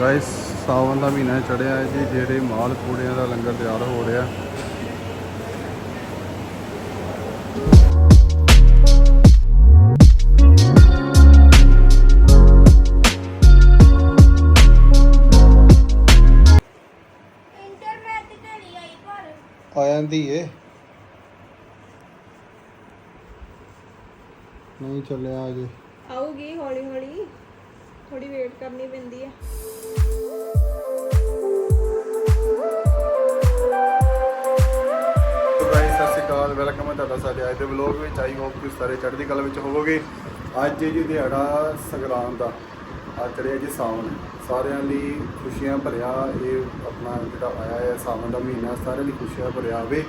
Guys Sawan ਦਾ ਮਹੀਨਾ ਚੜਿਆ ਹੈ ਜੀ ਜਿਹੜੇ ਮਾਲ ਪੂੜਿਆਂ ਦਾ ਲੰਗਰ ਤਿਆਰ ਹੋ ਰਿਹਾ। ਆ ਜਾਂਦੀ ਏ। ਨਹੀਂ ਚੱਲਿਆ ਅਜੇ। ਆਊਗੀ ਹੌਲੀ ਹੌਲੀ। ਥੋੜੀ ਵੇਟ ਕਰਨੀ ਪੈਂਦੀ ਹੈ ਸਤਿ ਸ਼੍ਰੀ ਅਕਾਲ ਵੈਲਕਮ ਹੈ ਤੁਹਾਡਾ ਸਾਡੇ ਅੱਜ ਦੇ ਵਲੌਗ ਵਿੱਚ। ਆਈ ਹੋਪ ਤੁਸੀਂ ਸਾਰੇ ਚੜ੍ਹਦੀ ਕਲਾ ਵਿੱਚ ਹੋਵੋਗੇ। ਅੱਜ ਜੀ ਦਿਹਾੜਾ ਸੰਗਰਾਮ ਦਾ। ਅੱਜ ਚੜਿਆ ਜੀ ਸਾਵਣ। ਸਾਰਿਆਂ ਲਈ ਖੁਸ਼ੀਆਂ ਭਰਿਆ ਇਹ ਆਪਣਾ ਜਿਹੜਾ ਆਇਆ ਹੈ ਸਾਵਣ ਦਾ ਮਹੀਨਾ, ਸਾਰਿਆਂ ਲਈ ਖੁਸ਼ੀਆਂ ਭਰਿਆ ਹੋਵੇ।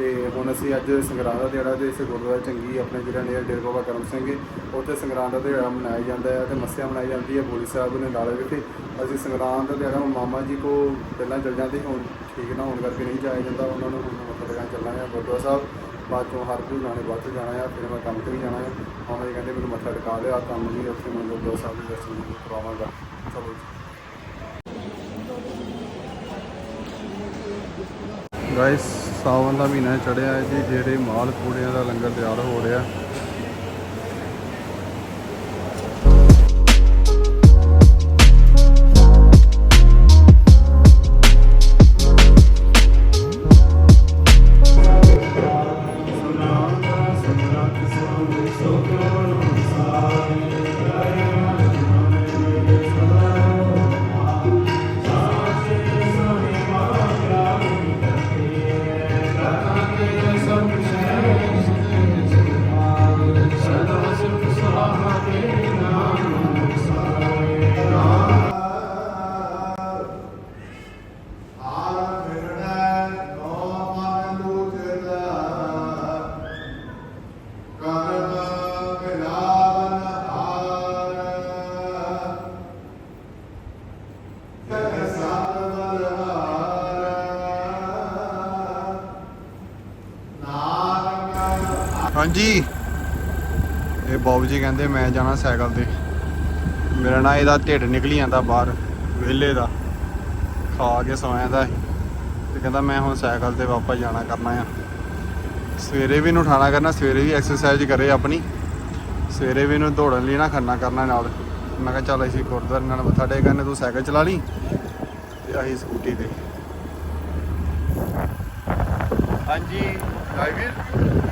ਤੇ ਹੁਣ ਅਸੀਂ ਅੱਜ ਸੰਗਰਾਮ ਦਾ ਦਿਹਾੜਾ ਤੇ ਇਸ ਗੁਰਦੁਆਰਾ ਚੰਗੀ ਆਪਣੇ ਜਿਹੜਾ ਨੇ ਡੇਰ ਬਾਬਾ ਕਰਮ ਸਿੰਘ ਉੱਥੇ ਸੰਗਰਾਮ ਦਾ ਦਿਹਾੜਾ ਮਨਾਇਆ ਜਾਂਦਾ ਹੈ ਤੇ ਮੱਸਿਆ ਮਨਾਈ ਜਾਂਦੀ ਹੈ ਬੋਲੀ ਸਾਹਿਬ ਨੇ ਨਾਲੇ ਵਿਖੇ। ਅਸੀਂ ਸੰਗਰਾਮ ਦਾ ਦਿਹਾੜਾ ਹੁਣ ਮਾਮਾ ਜੀ ਕੋ ਪਹਿਲਾਂ ਚੱਲ ਜਾਂਦੇ ਹੁਣ ਠੀਕ ਨਾ ਹੋਣ ਕਰਕੇ ਨਹੀਂ ਜਾਇਆ ਜਾਂਦਾ। ਉਹਨਾਂ ਨੂੰ ਹੁਣ ਮੱਥਾ ਟੇਕਣ ਚੱਲਣਾ ਹੈ ਗੁਰਦੁਆਰਾ ਸਾਹਿਬ। ਬਾਅਦ ਚੋਂ ਹਰ ਕੋਈ ਲਾਣੇ ਬਾਅਦ ਚੋਂ ਜਾਣਾ ਆ ਫਿਰ ਮੈਂ ਕੰਮ ਤੇ ਵੀ ਜਾਣਾ ਆ ਮਾਮਾ ਜੀ ਕਹਿੰਦੇ ਮੈਨੂੰ ਮੱਥਾ ਟਿਕਾ ਲਿਆ, ਕੰਮ ਵੀ ਉੱਥੇ ਮੈਂ ਗੁਰਦੁਆਰਾ ਸਾਹਿਬ ਦੇ ਦਰਸ਼ਨ ਕਰਵਾਵਾਂਗਾ ਚਲੋ ਜੀ। ਗਾਇਸ ਸਾਵਨ ਦਾ ਮਹੀਨਾ ਚੜਿਆ ਹੈ ਜੀ, ਜਿਹੜੇ ਮਾਲ ਪੂੜਿਆਂ ਦਾ ਲੰਗਰ ਤਿਆਰ ਹੋ ਰਿਹਾ ਹਾਂਜੀ। ਇਹ ਬਾਬੂ ਜੀ ਕਹਿੰਦੇ ਮੈਂ ਜਾਣਾ ਸਾਈਕਲ ਤੇ। ਮੇਰਾ ਨਾ ਇਹਦਾ ਢਿੱਡ ਨਿਕਲੀ ਜਾਂਦਾ ਬਾਹਰ, ਵਿਹਲੇ ਦਾ। ਖਾ ਕੇ ਸੌਂ ਜਾਂਦਾ ਸੀ। ਤੇ ਕਹਿੰਦਾ ਮੈਂ ਹੁਣ ਸਾਈਕਲ ਤੇ ਵਾਪਸ ਜਾਣਾ ਕਰਨਾ ਆ। ਸਵੇਰੇ ਵੀ ਇਹਨੂੰ ਉਠਾਣਾ ਕਰਨਾ, ਸਵੇਰੇ ਵੀ ਐਕਸਰਸਾਈਜ਼ ਕਰੇ ਆਪਣੀ। ਸਵੇਰੇ ਵੀ ਇਹਨੂੰ ਦੌੜਨ ਲਈ ਨਾ ਖੰਨਾ ਕਰਨਾ ਨਾਲ। ਮੈਂ ਕਿਹਾ ਚੱਲ ਅਸੀਂ ਗੁਰਦੁਆਰੇ ਨਾਲ ਮੱਥਾ ਟੇਕਣ ਤੂੰ ਸਾਈਕਲ ਚਲਾ ਲਈ ਤੇ ਅਸੀਂ ਸਕੂਟੀ ਤੇ। ਹਾਂਜੀ, ਡਰਾਈਵਰ?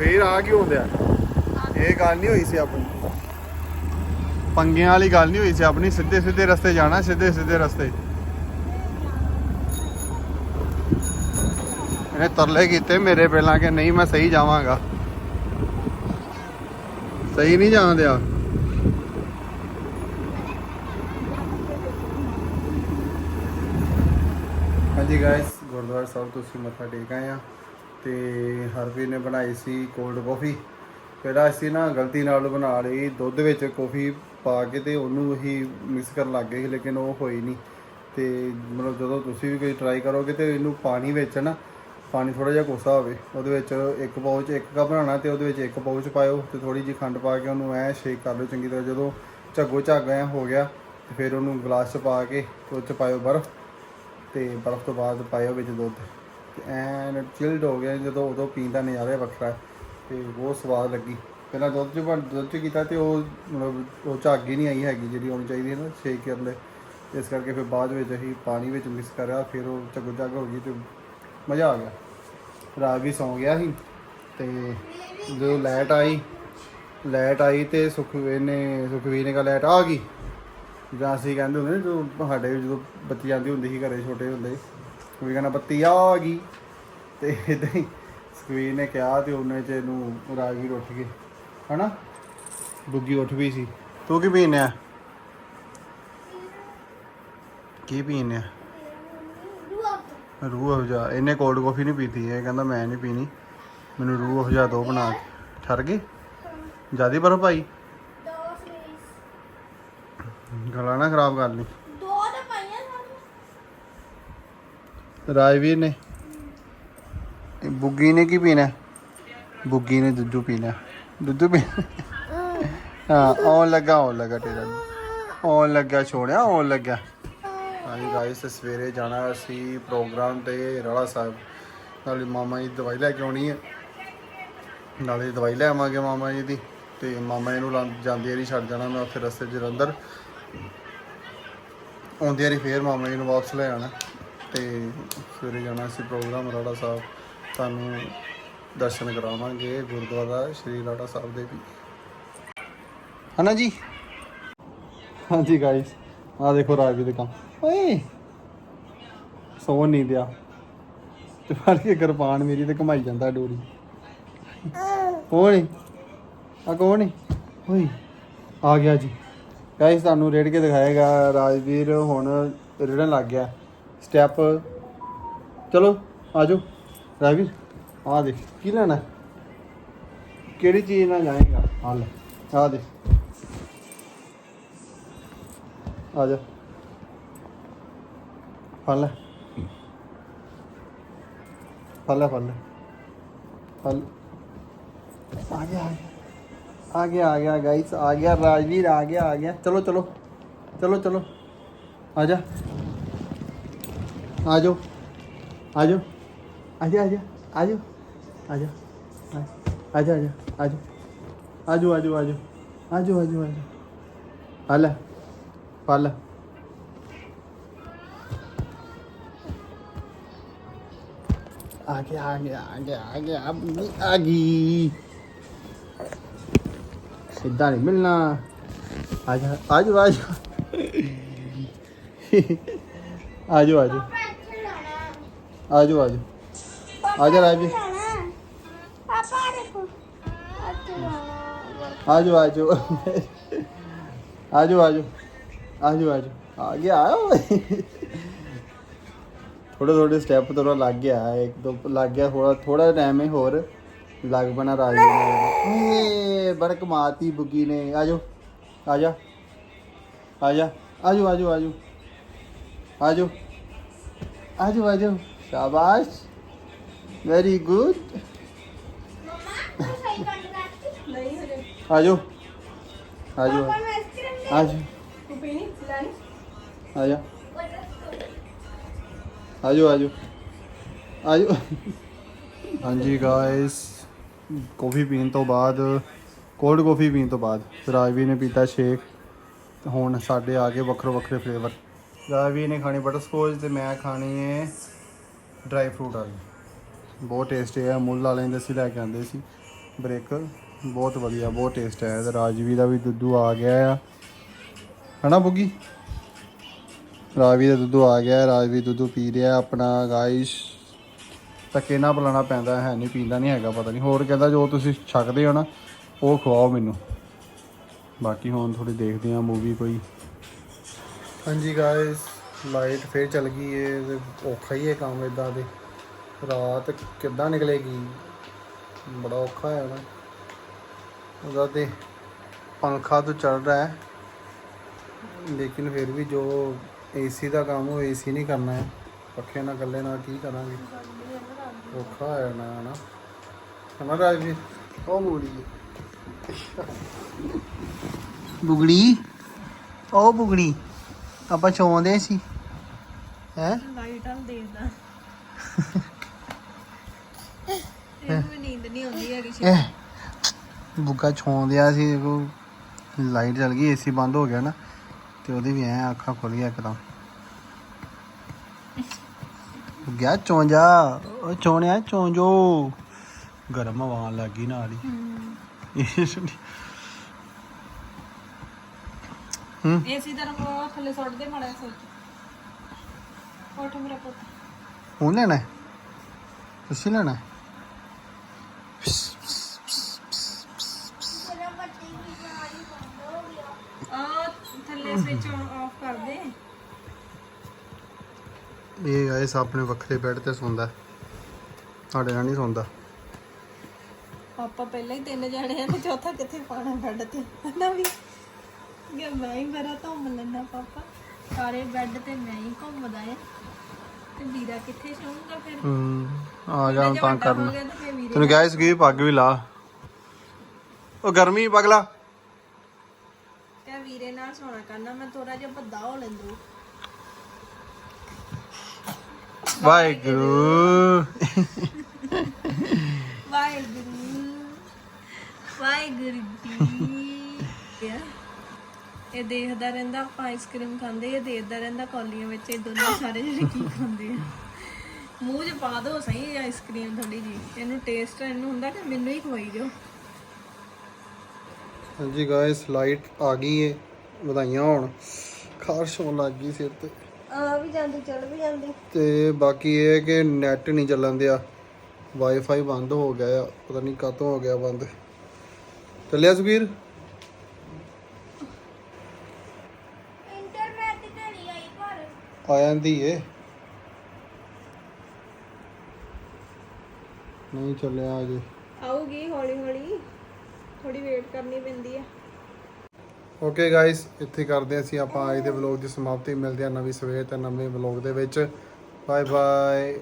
ਫੇਰ ਆ ਕਿਉਂ ਹੁੰਦਿਆ? ਇਹ ਗੱਲ ਨਹੀਂ ਹੋਈ ਸੀ ਆਪਣੀ। ਪੰਗਿਆਂ ਵਾਲੀ ਗੱਲ ਨਹੀਂ ਹੋਈ ਸੀ ਆਪਣੀ, ਸਿੱਧੇ ਸਿੱਧੇ ਰਸਤੇ ਜਾਣਾ, ਸਿੱਧੇ ਸਿੱਧੇ ਰਸਤੇ। ਇਹਨੇ ਤਰਲੇ ਕੀਤੇ ਮੇਰੇ ਪਹਿਲਾਂ ਕਿ ਨਹੀਂ ਮੈਂ ਸਹੀ ਜਾਵਾਂਗਾ। ਸਹੀ ਨਹੀਂ ਜਾਣ ਦਿਆ। ਹਾਂਜੀ ਗਾਇਸ ਗੁਰਦੁਆਰਾ ਸਾਹਿਬ ਤੋਂ ਅਸੀਂ ਮੱਥਾ ਟੇਕ ਆਏ ਆ ਤੇ ਹਰਵੀਰ ਨੇ ਬਣਾਈ ਸੀ ਕੋਲਡ ਕਾਫੀ। ਪਹਿਲਾਂ ਅਸੀਂ ਨਾ ਗਲਤੀ ਨਾਲ ਬਣਾ ਲਈ, ਦੁੱਧ ਵਿੱਚ ਕਾਫੀ ਪਾ ਕੇ ਤੇ ਉਹਨੂੰ ਹੀ ਮਿਕਸ ਕਰਨ ਲੱਗ ਗਏ ਸੀ, ਲੇਕਿਨ ਉਹ ਹੋਈ ਨਹੀਂ। ਤੇ ਮਤਲਬ ਜਦੋਂ ਤੁਸੀਂ ਵੀ ਕੋਈ ਟਰਾਈ ਕਰੋਗੇ ਤੇ ਇਹਨੂੰ ਪਾਣੀ ਵਿੱਚ ਨਾ, ਪਾਣੀ ਥੋੜਾ ਜਿਹਾ ਕੋਸਾ ਹੋਵੇ, ਉਹਦੇ ਵਿੱਚ ਇੱਕ ਪਾਊਚ ਇੱਕ ਕੱਪ ਬਣਾਉਣਾ ਤੇ ਉਹਦੇ ਵਿੱਚ ਇੱਕ ਪਾਊਚ ਪਾਇਓ ਤੇ ਥੋੜੀ ਜਿਹੀ ਖੰਡ ਪਾ ਕੇ ਉਹਨੂੰ ਐ ਸ਼ੇਕ ਕਰ ਲਓ ਚੰਗੀ ਤਰ੍ਹਾਂ। ਜਦੋਂ ਝੱਗੋ ਝੱਗ ਐ ਹੋ ਗਿਆ, ਤੇ ਫਿਰ ਉਹਨੂੰ ਗਲਾਸ 'ਚ ਪਾ ਕੇ ਉਹ 'ਚ ਪਾਇਓ ਬਰਫ਼, ਤੇ ਬਰਫ਼ ਤੋਂ ਬਾਅਦ ਪਾਇਓ ਵਿੱਚ ਦੁੱਧ। ਐਨ ਚਿਲਡ ਹੋ ਗਿਆ ਜਦੋਂ ਉਦੋਂ ਪੀਣ ਦਾ ਨਜ਼ਾਰਾ ਵੱਖਰਾ ਹੈ ਤੇ ਬਹੁਤ ਸਵਾਦ ਲੱਗੀ। ਪਹਿਲਾਂ ਦੁੱਧ 'ਚ ਬਣ, ਦੁੱਧ 'ਚ ਕੀਤਾ ਤੇ ਉਹ ਮਤਲਬ ਉਹ ਝੱਗ ਹੀ ਨਹੀਂ ਆਈ ਹੈਗੀ ਜਿਹੜੀ ਹੋਣੀ ਚਾਹੀਦੀ ਹੈ ਨਾ ਸ਼ੇਕ ਕਰਨ ਲਈ ਇਸ ਕਰਕੇ ਫਿਰ ਬਾਅਦ ਵਿੱਚ ਅਸੀਂ ਪਾਣੀ ਵਿੱਚ ਮਿਕਸ ਕਰਿਆ, ਫਿਰ ਉਹ ਝੱਗੋ ਝੱਗ ਹੋ ਗਈ ਤੇ ਮਜ਼ਾ ਆ ਗਿਆ। ਰਾਤ ਵੀ ਸੌਂ ਗਿਆ ਸੀ ਤੇ ਜਦੋਂ ਲਾਈਟ ਆਈ ਲਾਈਟ ਆਈ ਤੇ ਸੁਖਵੀਰ ਨੇ ਸੁਖਵੀਰ ਨੇ ਕਹਾ ਲਾਈਟ ਆ ਗਈ? ਜਾਂ ਅਸੀਂ ਕਹਿੰਦੇ ਹੁੰਦੇ ਨੇ, ਜਦੋਂ ਸਾਡੇ ਜਦੋਂ ਬੱਤੀ ਜਾਂਦੀ ਹੁੰਦੀ ਸੀ ਘਰੇ ਛੋਟੇ ਹੁੰਦੇ ਕੋਈ ਕਹਿੰਦਾ ਬੱਤੀ ਆ ਗਈ। ਤੇ ਇਦਾਂ ਹੀ ਸੁਖਵੀਰ ਨੇ ਕਿਹਾ ਤੇ ਉਹਨੇ ਚ ਇਹਨੂੰ ਰਾਗੀਰ ਉੱਠ ਗਏ। ਹਨਾ? ਬੁੱਗੀ ਉੱਠ ਵੀ ਸੀ। ਤੂੰ ਕੀ ਪੀਨੇ ਆ ਕੀ ਪੀਨੇ ਆ ਰੂਹ ਅਫਜਾ। ਇਹਨੇ ਕੋਲਡ ਕਾਫੀ ਨਹੀਂ ਪੀਤੀ ਇਹ ਕਹਿੰਦਾ ਮੈਂ ਨਹੀਂ ਪੀਣੀ। ਮੈਨੂੰ ਰੂਹ ਅਫਜਾ ਦੋ ਬਣਾ ਕੇ। ਠਰ ਗਏ ਜਿਆਦੀ ਬਰਫ ਸਵੀਸ ਗਲਾ ਨਾ ਖਰਾਬ ਕਰ ਲਈ ਦੋ ਤਾਂ ਪਾਈਆਂ ਸਾਨੂੰ ਰਾਜਵੀਰ ਨੇ। ਇਹ ਬੁੱਗੀ ਨੇ ਕੀ ਪੀਣਾ? ਬੁੱਗੀ ਨੇ ਦੁੱਧੂ ਪੀਣਾ। ਦੁੱਧੂ ਪੀਣਾ ਹਾਂ, ਆਉਣ ਲੱਗਾ ਆਉਣ ਲੱਗਾ ਤੇਰਾ ਆਉਣ ਲੱਗਾ ਛੋੜਿਆ, ਆਉਣ ਲੱਗਾ। ਹਾਂਜੀ ਗਾਇਸ ਸਵੇਰੇ ਜਾਣਾ ਅਸੀਂ ਪ੍ਰੋਗਰਾਮ ਤੇ ਰਾੜਾ ਸਾਹਿਬ। ਨਾਲੇ ਮਾਮਾ ਜੀ ਦੀ ਦਵਾਈ ਲੈ ਕੇ ਆਉਣੀ ਹੈ ਨਾਲੇ ਦਵਾਈ ਲੈ ਆਵਾਂਗੇ ਮਾਮਾ ਜੀ ਦੀ। ਤੇ ਮਾਮਾ ਜੀ ਨੂੰ ਲਾਂ- ਜਾਂਦੀ ਛੱਡ ਜਾਣਾ ਮੈਂ ਉੱਥੇ ਰਸਤੇ ਜਲੰਧਰ। ਆਉਂਦੀ ਵਾਰੀ ਫੇਰ ਮਾਮਾ ਜੀ ਨੂੰ ਵਾਪਸ ਲੈ ਆਣਾ ਤੇ ਸਵੇਰੇ ਜਾਣਾ ਅਸੀਂ ਪ੍ਰੋਗਰਾਮ ਰਾੜਾ ਸਾਹਿਬ। ਤੁਹਾਨੂੰ ਦਰਸ਼ਨ ਕਰਾਵਾਂਗੇ ਗੁਰਦੁਆਰਾ ਸ਼੍ਰੀ ਰਾੜਾ ਸਾਹਿਬ ਦੇ ਵੀ। ਹਨਾ ਜੀ? ਹਾਂਜੀ ਗਾਇਸ ਆ ਦੇਖੋ ਰਾਜਵੀਰ ਦੇ ਕੰਮ। ਓਏ! ਸੌਣ ਨਹੀਂ ਦਿਆ। ਤੇ ਫੜ ਕੇ ਕਿਰਪਾਨ ਮੇਰੀ ਤੇ ਘਮਾਈ ਜਾਂਦਾ ਡੋਰੀ। ਕੌਣ ਹੈ ਆ ਕੌਣ ਓਏ! ਆ ਗਿਆ ਜੀ। ਗਾਇਸ ਤੁਹਾਨੂੰ ਰੇੜ ਕੇ ਦਿਖਾਏਗਾ, ਰਾਜਵੀਰ ਹੁਣ ਰੇੜਨ ਲੱਗ ਗਿਆ। ਸਟੈਪ ਚਲੋ, ਆਜੋ। ਰਾਜਵੀਰ ਆ ਦੇਖ, ਕੀ ਲੈਣਾ? ਹੈ? ਕਿਹੜੀ ਚੀਜ਼ ਨਾਲ ਜਾਏਗਾ? ਆ ਲੈ ਆ ਦੇ ਆ ਜਾ ਫੜ ਲੈ। ਫੜ ਲੈ ਫੜ ਲੈ। ਫੜ ਲੈ। ਆ ਗਿਆ ਆ ਗਿਆ। ਆ ਗਿਆ, ਆ ਆ ਗਿਆ। ਰਾਜਵੀਰ, ਆ ਗਿਆ ਆ ਗਿਆ। ਚਲੋ ਚਲੋ। ਚਲੋ ਚਲੋ। ਆ ਜਾ ਆ ਜਾਓ ਆ ਜਾਓ ਆ ਜਾ ਆ ਜਾ ਆ ਜਾਓ ਆ ਜਾ ਆ ਜਾ ਆ ਜਾ ਆ ਜਾਓ ਆ ਜਾਓ ਆ ਜਾਓ ਆ ਜਾਓ ਆ ਜਾਓ ਆ ਜਾਓ ਆ ਲੈ। ਫੜ ਆ ਗਿਆ ਆ ਗਿਆ ਆ ਗਿਆ ਆ ਗਿਆ। ਆ ਗਈ, ਸਿੱਧਾ ਨਹੀਂ ਮਿਲਣਾ। ਆ ਜਾ ਆ ਜਾ ਆ ਜਾ ਆ ਜਾ ਆ ਜਾ ਆ ਜਾ ਆ ਜਾ ਆ ਜਾ ਰਾਜਵੀਰ ਪਾਪਾ ਦੇਖੋ। ਆ ਜਾਓ ਆ ਜਾਓ ਆ ਜਾਓ ਆ ਜਾਓ ਆ ਜਾਓ ਆ ਜਾਓ ਆ ਗਿਆ। ਥੋੜੇ ਥੋੜੇ ਸਟੈਪ ਥੋੜਾ ਲੱਗ ਗਿਆ। ਇੱਕ ਦੋ ਲੱਗ ਗਿਆ ਥੋੜਾ ਥੋੜਾ ਟਾਈਮ ਹੈ ਹੋਰ। ਲੱਗ ਬਣਾ ਰਾਜ ਏ ਬਰਕ ਮਾਤੀ ਬੁੱਗੀ ਨੇ। ਆ ਜਾਓ ਆ ਜਾ ਆ ਜਾ ਆ ਜਾਓ ਆ ਜਾਓ ਆ ਜਾਓ ਆ ਜਾਓ ਆ ਜਾਓ ਆ ਜਾਓ ਸ਼ਾਬਾਸ਼। ਵੈਰੀ ਗੁੱਡ ਮਮਾ ਤੂੰ ਸਹੀ ਕੰਡ ਕਰਤੀ ਨਹੀਂ ਹਜੇ ਆ ਜਾਓ ਆ ਜਾਓ ਆ ਜਾਓ ਤੂੰ ਪੀਣੀ ਲੈਣੀ ਆ ਜਾ ਆਜੋ ਆਜੋ। ਆਜੋ। ਹਾਂਜੀ ਗਾਇਸ ਕਾਫੀ ਪੀਣ ਤੋਂ ਬਾਅਦ ਕੋਲਡ ਕੌਫੀ ਪੀਣ ਤੋਂ ਬਾਅਦ, ਰਾਜਵੀਰ ਨੇ ਪੀਤਾ ਸ਼ੇਕ ਤੇ ਹੁਣ ਸਾਡੇ ਆ ਗਏ ਵੱਖਰੇ ਵੱਖਰੇ ਫਲੇਵਰ ਰਾਜਵੀਰ ਨੇ ਖਾਣੀ ਬਟਰਸਕੋਚ ਤੇ ਮੈਂ ਖਾਣੀ ਹੈ ਡਰਾਈ ਫਰੂਟ ਵਾਲੀ। ਬਹੁਤ ਟੇਸਟ ਹੈ ਮੁੱਲ ਵਾਲੇ ਦੇ ਅਸੀਂ ਲੈ ਕੇ ਆਂਦੇ ਸੀ। ਬ੍ਰੇਕ ਬਹੁਤ ਵਧੀਆ, ਬਹੁਤ ਟੇਸਟ ਹੈ ਤੇ ਰਾਜਵੀਰ ਦਾ ਵੀ ਦੁੱਧੂ ਆ ਗਿਆ ਆ। ਹਨਾ ਬੁੱਗੀ? ਰਾਜਵੀ ਦਾ ਦੁੱਧ ਆ ਗਿਆ ਰਾਜਵੀ ਦੁੱਧ ਪੀ ਰਿਹਾ ਆਪਣਾ ਗਾਇਸ ਧੱਕੇ ਨਾ ਬੁਲਾਉਣਾ ਪੈਂਦਾ, ਹੈ ਨਹੀਂ, ਪੀਂਦਾ ਨਹੀਂ ਹੈਗਾ, ਪਤਾ ਨਹੀਂ। ਹੋਰ ਕਹਿੰਦਾ, ਜੋ ਤੁਸੀਂ ਛਕਦੇ ਹੋ ਨਾ, ਉਹ ਖਵਾਓ ਮੈਨੂੰ। ਬਾਕੀ ਹੁਣ ਥੋੜੀ ਦੇਖਦੇ ਆ ਮੂਵੀ ਕੋਈ। ਹਾਂਜੀ ਗਾਇਸ ਲਾਈਟ ਫੇਰ ਚੱਲ ਗਈ ਏ ਔਖਾ ਹੀ ਹੈ ਕੰਮ ਇਦਾਂ ਦੇ। ਰਾਤ ਕਿੱਦਾਂ ਨਿਕਲੇਗੀ? ਬੜਾ ਔਖਾ ਹੈ ਨਾ ਉਹਦਾ ਤੇ ਪੰਖਾ ਤੋਂ ਚੱਲ ਰਿਹਾ ਹੈ। ਲੇਕਿਨ ਫਿਰ ਵੀ ਜੋ ਏਸੀ ਦਾ ਕੰਮ ਉਹ ਏਸੀ ਨਹੀਂ ਕਰਨਾ ਹੈ। ਪੱਖੇ ਨਾਲ ਇਕੱਲੇ ਨਾਲ ਕੀ ਕਰਾਂਗੇ? ਔਖਾ ਹੈ ਨਾ ਨਾ ਹਨਾ ਰਾਜਵੀਰ? ਉਹ ਮੂੜੀ ਬੁਗੜੀ? ਉਹ ਬੁਗੜੀ। ਆਪਾਂ ਚੋਂਦੇ ਸੀ। ਹੈ? ਲਾਈਟ ਹਲ ਦੇਖਦਾ ਇਹਨੂੰ ਵੀ ਨੀਂਦ ਨਹੀਂ ਆਉਂਦੀ ਹੈਗੀ ਛੇ ਇਹ ਬੁੱਗਾ ਛੋਂਦਿਆ ਸੀ ਉਹ ਲਾਈਟ ਚਲ ਗਈ ਏਸੀ ਬੰਦ ਹੋ ਗਿਆ ਨਾ ਤੇ ਉਹਦੀ ਵੀ ਐ ਅੱਖਾਂ ਖੁੱਲ ਗਿਆ ਇੱਕਦਮ। ਗਿਆ ਚੋਂਜਾ ਉਹ ਚੋਣਿਆ ਚੋਂਜੋ। ਗਰਮ ਹਵਾ ਆਉਣ ਲੱਗੀ ਨਾਲ ਹੀ। ਹੂੰ। ਏਸੀ ਦਾ ਰੰਗਵਾ ਥੱਲੇ ਸੁੱਟ ਦੇ ਮਾੜਾ ਸੋਚ ਉੱਠ ਮੇਰਾ ਪੁੱਤ। ਹੁਣ ਲੈਣਾ ਹੈ? ਤੁਸੀਂ ਲੈਣਾ ਹੈ? ਮੇਰਾ ਬੱਤੀ ਦੀ ਜਾਰੀ ਬੰਦ ਹੋ ਗਿਆ। ਆ ਥੱਲੇ ਸਵਿਚ ਆਫ ਕਰ ਦੇ। ਇਹ ਗਾਇਸ ਆਪਣੇ ਵੱਖਰੇ ਬੈੱਡ ਤੇ ਸੌਂਦਾ ਹੈ। ਸਾਡੇ ਨਾਲ ਨਹੀਂ ਸੌਂਦਾ। ਆਪਾਂ ਪਹਿਲਾਂ ਹੀ ਤਿੰਨ ਜਾਣੇ ਆ ਤੇ ਚੌਥਾ ਕਿੱਥੇ ਪਾਣਾ ਬੈੱਡ ਤੇ? ਨਾ ਵੀ? ਗਿਆ ਮੈਂ ਹੀ ਮੇਰਾ ਧੁੰਮ ਲੈਣਾ ਪਾਪਾ। ਸਾਰੇ ਬੈੱਡ ਤੇ ਮੈਂ ਹੀ ਘੁੰਮਦਾ ਆ ਤੇ ਵੀਰਾ ਕਿੱਥੇ ਸੌਂਗਾ ਫਿਰ? ਹੂੰ ਆ ਹੁਣ ਜੇ ਤਾਂ ਕਰਨਾ। ਤੈਨੂੰ ਗਾਇਸ ਕੀ ਪੱਗ ਵੀ ਲਾ। ਉਹ ਗਰਮੀ ਪਗਲਾ ਕਹਿ ਵੀਰੇ ਨਾਲ ਸੋਣਾ ਕਰਨਾ ਮੈਂ ਥੋੜਾ ਜਿਹਾ ਵੱਡਾ ਹੋ ਲੈਂਦੂ ਵਾਹਿਗੁਰੂ। ਵਾਹਿਗੁਰੂ। ਵਾਹਿਗੁਰੂ ਜੀ ਇਹ ਦੇਖਦਾ ਰਹਿੰਦਾ ਆਪਾਂ ਆਈਸਕ੍ਰੀਮ ਖਾਂਦੇ ਇਹ ਦੇਖਦਾ ਰਹਿੰਦਾ ਕੌਲੀਆਂ ਵਿੱਚ ਇਹ ਦੋਨੋਂ ਸਾਰੇ ਜਿਹੜੇ ਕੀ ਖਾਂਦੇ ਆ। ਮੂੰਹ 'ਚ ਪਾ ਦੋ ਸਹੀ ਆਈਸਕ੍ਰੀਮ ਥੋੜੀ ਜੀ ਇਹਨੂੰ ਟੇਸਟ ਇਹਨੂੰ ਹੁੰਦਾ ਕਿ ਮੈਨੂੰ ਹੀ ਖਵਾਈ ਜਾਓ। ਹਾਂਜੀ ਗਾਇਸ ਲਾਈਟ ਆ ਗਈ ਏ ਵਧਾਈਆਂ ਹੋਣ। ਖਾਰਸ਼ ਹੋਣ ਲੱਗ ਗਈ ਸਿਰ ਤੇ। ਆ ਵੀ ਜਾਂਦੀ ਚੱਲ ਵੀ ਜਾਂਦੀ। ਤੇ ਬਾਕੀ ਇਹ ਹੈ ਕਿ ਨੈਟ ਨਹੀਂ ਚੱਲਣ ਦਿਆ। ਵਾਈਫਾਈ ਬੰਦ ਹੋ ਗਿਆ ਆ ਪਤਾ ਨਹੀਂ ਕਾਤੋਂ ਹੋ ਗਿਆ ਬੰਦ। ਚੱਲਿਆ ਸੁਖੀਰ ਇੰਟਰਨੈਟ ਦੀ ਘੜੀ ਆਈ ਪਰ ਆ ਜਾਂਦੀ ਏ। ਨਹੀਂ ਚੱਲਿਆ ਅਜੇ। ਆਊਗੀ ਹੌਲੀ ਹੌਲੀ। ਥੋੜੀ ਵੇਟ ਕਰਨੀ ਪੈਂਦੀ ਹੈ ਓਕੇ ਗਾਇਸ ਇੱਥੇ ਕਰਦੇ ਹਾਂ ਅਸੀਂ ਆਪਾਂ ਅੱਜ ਦੇ ਵਲੌਗ ਦੀ ਸਮਾਪਤੀ। ਮਿਲਦੇ ਹਾਂ ਨਵੀਂ ਸਵੇਰ ਤੇ ਨਵੇਂ ਵਲੌਗ ਦੇ ਵਿੱਚ। Bye bye